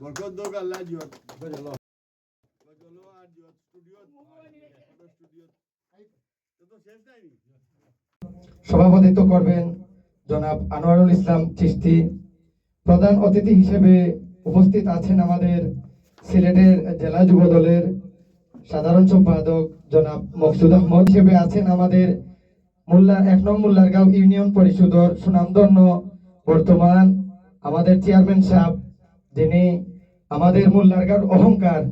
বরকত দোক আল্লাহ জিয়ত গজলো আর জিয়ত studio studio শেষ নাই সভাপতিত্ব করবেন জনাব আনোয়ারুল ইসলাম চিশতি। প্রধান অতিথি হিসেবে উপস্থিত আছেন আমাদের সিলেটের জেলা যুব দলের সাধারণ সম্পাদক জনাব মকসুদ আহমদ হিসেবে আছেন আমাদের মোল্লা এক নং মোল্লারগাঁও ইউনিয়ন পরিষদর সুনামধন্য বর্তমান আমাদের চেয়ারম্যান সাহেব যিনি আমাদের মোল্লারগাঁওর অহংকার,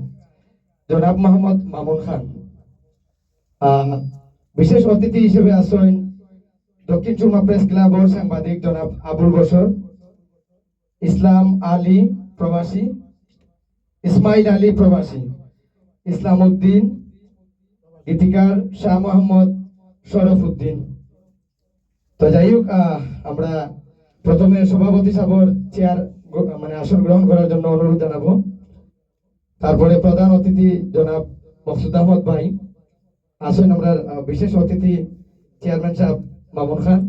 জনাব মোহাম্মদ মামুন খান। বিশেষ অতিথি হিসেবে আছেন দক্ষিণ সুরমা প্রেস ক্লাবর সাংবাদিক জনাব আবুল বসর ইসলাম আলী প্রবাসী, ইসমাইল আলী প্রবাসী, ইসলাম উদ্দিন, গীতিকার শাহ মোহাম্মদ শরফ উদ্দিন। তো যাই হোক আমরা প্রথমে সভাপতি সাবর, চেয়ার মানে আসন গ্রহণ করার জন্য অনুরোধ জানাব। তারপরে প্রধান অতিথি জনাব মকসুদ আহমদ ভাই। আসেন আমরা বিশেষ অতিথি চেয়ারম্যান সাহেব মামুন খান।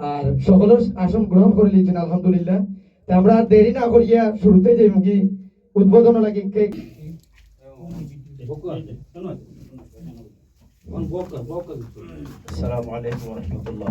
আর সকল আসন গ্রহণ করে নিয়েছেন আলহামদুলিল্লাহ। তা আমরা দেরি না করিয়া শুরুতে যে মুখী উদ্বোধন লাগে কে আসসালামু আলাইকুম রহমতুল্লাহ।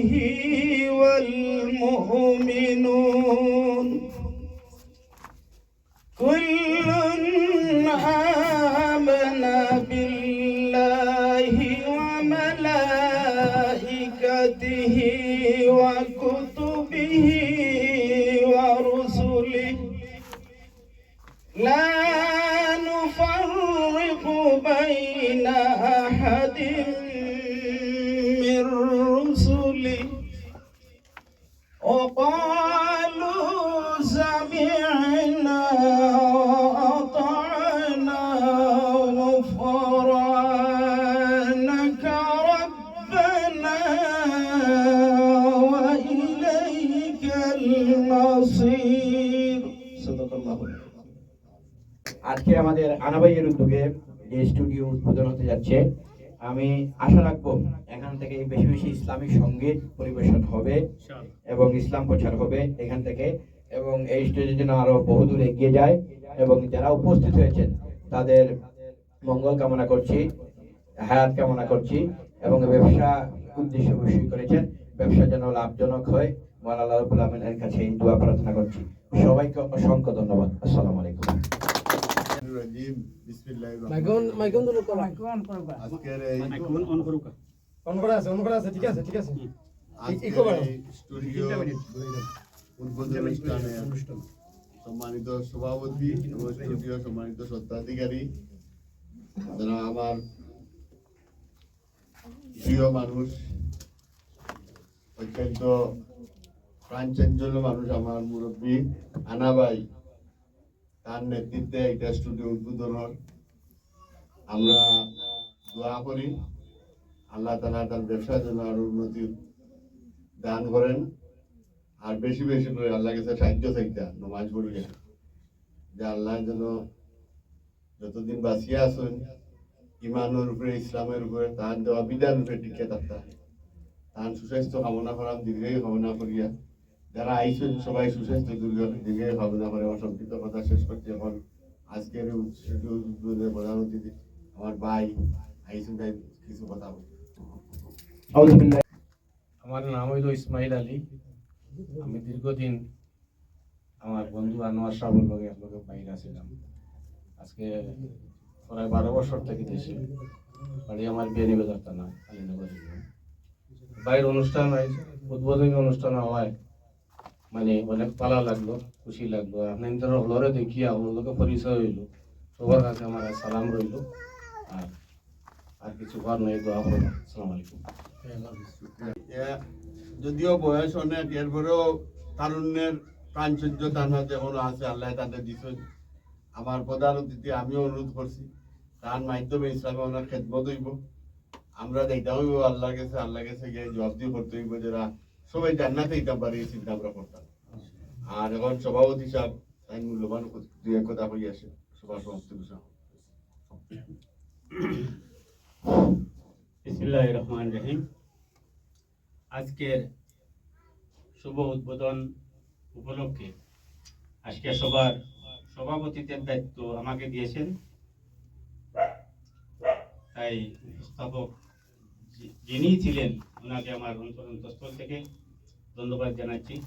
ربه والمؤمنون. كل آمن بالله وملائكته وكتبه ورسله. لا نفرق بين أحد غفرانك ربنا وإليك المصير صدق الله العظيم আজকে আমাদের আনাবাইয়ের উদ্যোগে যে স্টুডিও উদ্বোধন হতে যাচ্ছে আমি আশা রাখবো এখান থেকে বেশি বেশি ইসলামিক সঙ্গীত পরিবেশন হবে এবং ইসলাম প্রচার হবে এখান থেকে এবং এই স্টেজে যেন আরো বহুদূর এগিয়ে যায় এবং যারা উপস্থিত হয়েছেন তাদের মঙ্গল কামনা করছি হায়াত কামনা করছি এবং ব্যবসা উদ্দেশ্য অবশ্যই করেছেন। ব্যবসা যেন লাভজনক হয় আমিনের কাছে দোয়া প্রার্থনা করছি। সবাইকে অসংখ্য ধন্যবাদ। আসসালামু আলাইকুম। রাজিম বিসমিল্লাহির মাইকন মাইকন দুলো করা। আজকের এই অন করা আছে অন করা আছে ঠিক আছে ঠিক আছে। আজকের ইকো বাড়াও। এই স্টুডিও উদ্বোধন অনুষ্ঠানে। সম্মানিত সভাপতি এবং সম্মানিত স্বত্বাধিকারী যারা আমার প্রিয় মানুষ, অত্যন্ত প্রাণচাঞ্চল্য মানুষ আমার মুরব্বী আনাবাই, তার নেতৃত্বে এটা স্টুডিও উদ্বোধন হয়। আমরা দোয়া করি আল্লাহ তালা তার ব্যবসার জন্য আরও উন্নতি দান করেন, আর বেশি বেশি করে আল্লাহ কাছে সাহায্য থাকতে নমাজ পড়িয়া যে আল্লাহ যেন যতদিন বাঁচিয়ে আসুন ইমানের উপরে, ইসলামের উপরে তার দেওয়া বিধান উপরে টিকে থাকতে তার সুস্বাস্থ্য কামনা করাম দীর্ঘায়ু কামনা করিয়া, যারা আইসেন সবাই সুস্বাস্থ্য দীর্ঘ দীর্ঘায়ু কামনা করে। আমার সংক্ষিপ্ত কথা শেষ করছি। এখন আজকের প্রধান অতিথি আমার ভাই আইসেন ভাই কিছু কথা আমার নাম হইল ইসমাইল আলী। আমি দীর্ঘদিন আমার বন্ধু আনোয়ার সাহেবের লগে একলগে বাইরে ছিলাম আজকে প্রায় বারো বছর থেকে দেশে বাড়ি আমার বিয়ানি বাজার থানা আলীনগর। বাইরের অনুষ্ঠান হয়েছে উদ্বোধনী অনুষ্ঠান হওয়ায় মানে অনেক পালা লাগল, খুশি লাগল। আপনার হলরে দেখিয়া হলকে পরিচয় হইল, সবার কাছে আমার সালাম রইল। আর আর কিছু করার নেই, দোয়া আসসালামু আলাইকুম। যদিও বয়স অনেক, এরপরেও তারুণ্যের প্রাণচর্য তার এখনও আছে, আল্লাহ তাদের দিচ্ছেন আমার প্রধান অতিথি, আমিও অনুরোধ করছি, তার মাধ্যমে ইসলামে অনেক খেদমত হইব। আমরা দেখতে হইব আল্লাহ গেছে আল্লাহ গেছে গিয়ে দিয়ে করতে হইব যারা সবাই জান্নাতে দিতাম পারি চিন্তা আমরা করতাম। আর এখন সভাপতি সাহেব তাই মূল্যবান দুই এক কথা হয়ে আসে সভা সমাপ্তি ঘোষণা বিসমিল্লাহ রহমান রহিম। আজকের শুভ উদ্বোধন উপলক্ষে আজকে সবার সভাপতিত্বের দায়িত্ব আমাকে দিয়েছেন। তাই উপস্থাপক যি- যিনি ছিলেন ওনাকে আমার অন্তঃস্থল থেকে ধন্যবাদ জানাচ্ছি।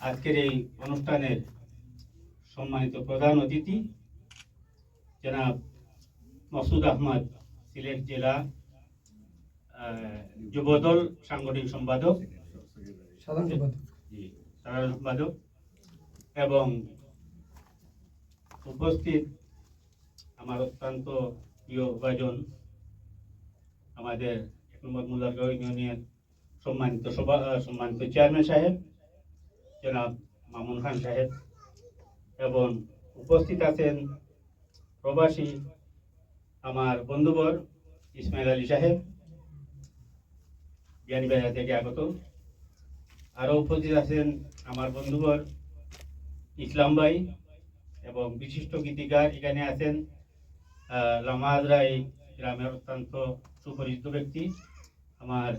আজকের এই অনুষ্ঠানের সম্মানিত প্রধান অতিথি জনাব মসুদ আহমদ সিলেট জেলা যুবদল সাংগঠনিক সম্পাদক। সাধারণ সম্পাদক। জি, সাধারণ সম্পাদক। এবং উপস্থিত আমার অত্যন্ত প্রিয় ভাজন আমাদের এক নম্বর মুলারগাঁও ইউনিয়নের সম্মানিত সভা সম্মানিত চেয়ারম্যান সাহেব, জনাব মামুন খান সাহেব এবং উপস্থিত আছেন প্রবাসী আমার বন্ধুবর ইসমাইল আলী সাহেব জ্ঞানীবাজার থেকে আগত। আরও উপস্থিত আছেন আমার বন্ধুবর ইসলাম ভাই এবং বিশিষ্ট গীতিকার এখানে আছেন লামাজ রায়, গ্রামের অত্যন্ত সুপরিচিত ব্যক্তি, আমার,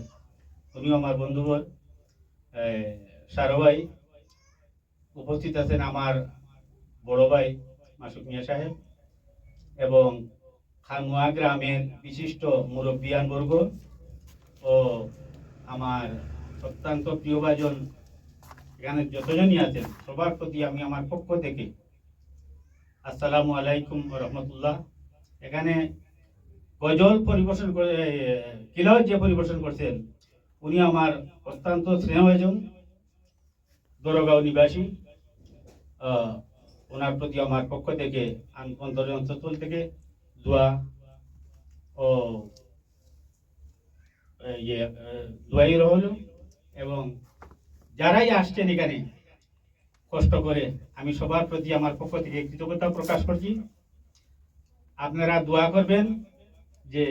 উনিও আমার বন্ধুবর সারো ভাই। উপস্থিত আছেন আমার বড় ভাই মাসুক মিয়া সাহেব এবং খানুয়া গ্রামের বিশিষ্ট মুরব্বিয়ান বর্গ ও আমার অত্যন্ত প্রিয়ভাজন এখানে যতজনই আছেন, সবার প্রতি আমি আমার পক্ষ থেকে আসসালামু আলাইকুম রহমতুল্লাহ। এখানে গজল পরিবেশন করে কিলাও যে পরিবেশন করছেন, উনি আমার অত্যন্ত স্নেহভাজন দরগাঁও নিবাসী। ওনার প্রতি আমার পক্ষ থেকে, আন- অন্তরের অন্তঃস্থল থেকে দোয়া ও ইয়ে দোয়াই রহল এবং যারাই আসছেন এখানে কষ্ট করে আমি সবার প্রতি আমার পক্ষ থেকে কৃতজ্ঞতা প্রকাশ করছি। আপনারা দোয়া করবেন যে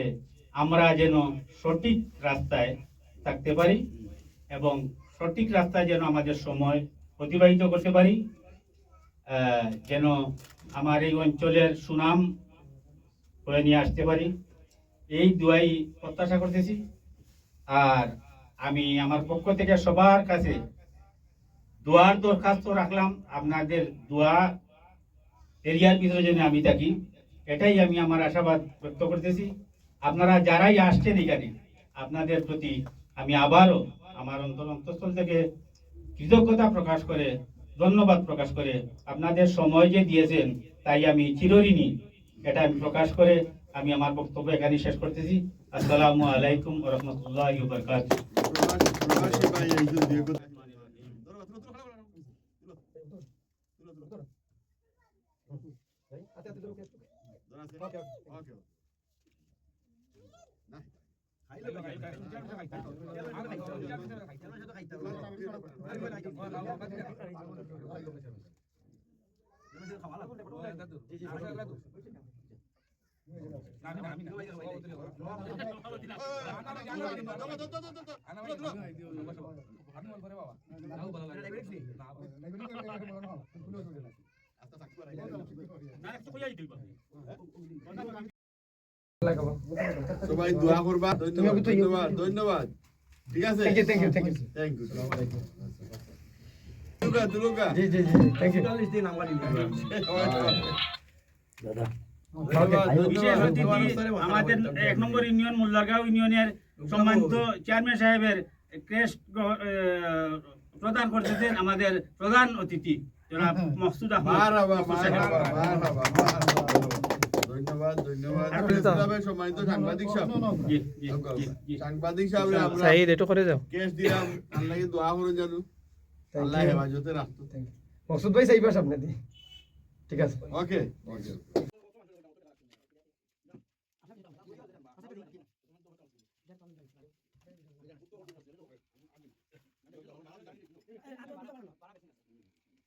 আমরা যেন সঠিক রাস্তায় থাকতে পারি এবং সঠিক রাস্তায় যেন আমাদের সময় অতিবাহিত করতে পারি। যেন আমার এই অঞ্চলের সুনাম করে নিয়ে আসতে পারি। এই দুয়াই প্রত্যাশা করতেছি। আর আমি আমার পক্ষ থেকে সবার কাছে দোয়ার দরখাস্ত রাখলাম, আপনাদের দোয়া এরিয়ার ভিতরে যেন আমি থাকি, এটাই আমি আমার আশাবাদ ব্যক্ত করতেছি। আপনারা যারাই আসছেন এখানে, আপনাদের প্রতি আমি আবারও আমার অন্তর অন্তঃস্থল থেকে কৃতজ্ঞতা প্রকাশ করে, ধন্যবাদ প্রকাশ করে, আপনাদের সময় যে দিয়েছেন, তাই আমি চিরঋণী, এটা আমি প্রকাশ করে আমি আমার বক্তব্য এখানে শেষ করতেছি। আসসালামু আলাইকুম রহমতুল্লাহ প্রবাসী সবাই দোয়া করবা ধন্যবাদ ধন্যবাদ ধন্যবাদ। ঠিক আছে? Thank you thank you thank you thank you দুলুকা দুলুকা জি জি জি থ্যাংক ইউ বিশেষ অতিথি আমাদের এক নম্বর ইউনিয়ন মোল্লারগাঁও ইউনিয়নের সম্মানিত চেয়ারম্যান সাহেবের ক্রেস্ট প্রদান করতেছেন আমাদের প্রধান অতিথি। জনাব মকসুদ ধন্যবাদ ধন্যবাদ। সম্মানিত সাংবাদিক সাহেব। সাংবাদিক সাহেব আমরা করে যাও। কেস দিলাম। আল্লাহকে দোয়া করুন জানু আল্লাহ হেফাজতে রাখতো। মকসুদ ভাই সাইবার সামনে দি ঠিক আছে। ওকে। ওকে যে আমার দিন দিন আইছি এর মধ্যে কইতে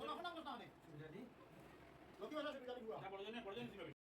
অনুষ্ঠান ইনারি কোন মহৎ আমরা প্রয়োজনে প্রয়োজনে